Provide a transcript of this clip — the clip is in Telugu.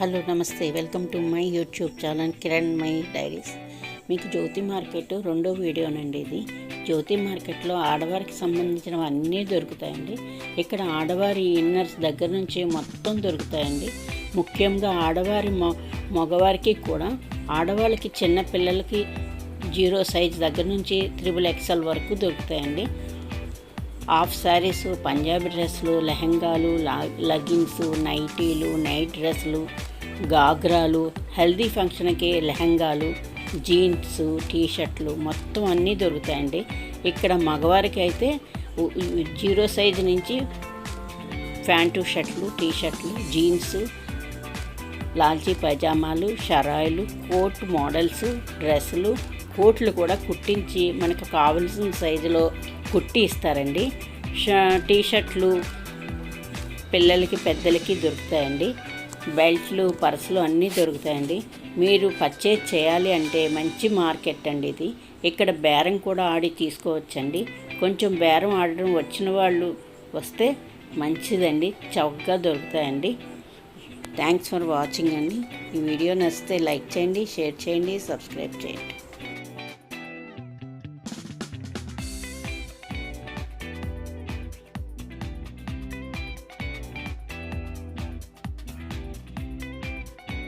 హలో నమస్తే. Welcome to my YouTube channel Kiran my diaries. మీకు జ్యోతి మార్కెట్ రెండో వీడియోనండి ఇది. జ్యోతి మార్కెట్లో ఆడవారికి సంబంధించినవి అన్నీ దొరుకుతాయండి. ఇక్కడ ఆడవారి ఇన్నర్స్ దగ్గర నుంచి మొత్తం దొరుకుతాయండి. ముఖ్యంగా ఆడవారి మొ మగవారికి కూడా ఆడవాళ్ళకి చిన్న పిల్లలకి జీరో సైజ్ దగ్గర నుంచి త్రిబుల్ ఎక్సెల్ వరకు దొరుకుతాయండి. హాఫ్ శారీస్ పంజాబీ డ్రెస్సులు లెహంగాలు లెగ్గిన్స్ నైటీలు నైట్ డ్రెస్సులు గాగ్రాలు హెల్దీ ఫంక్షన్కి లెహంగాలు జీన్స్ టీషర్ట్లు మొత్తం అన్నీ దొరుకుతాయండి. ఇక్కడ మగవారికి అయితే జీరో సైజ్ నుంచి ప్యాంటు షర్ట్లు టీషర్ట్లు జీన్స్ లాల్చీ పైజామాలు షరాయిలు కోట్ మోడల్స్ డ్రెస్సులు కోట్లు కూడా కుట్టించి మనకు కావలసిన సైజులో కుట్టి ఇస్తారండి. ష టీషర్ట్లు పిల్లలకి పెద్దలకి దొరుకుతాయండి. బెల్ట్లు పర్సులు అన్నీ దొరుకుతాయండి. మీరు పర్చేజ్ చేయాలి అంటే మంచి మార్కెట్ అండి ఇది. ఇక్కడ బేరం కూడా ఆడి తీసుకోవచ్చండి. కొంచెం బేరం ఆడడం వచ్చిన వాళ్ళు వస్తే మంచిదండి. చౌకగా దొరుకుతాయండి. థ్యాంక్స్ ఫర్ వాచింగ్ అండి. ఈ వీడియో నచ్చితే లైక్ చేయండి షేర్ చేయండి సబ్స్క్రైబ్ చేయండి.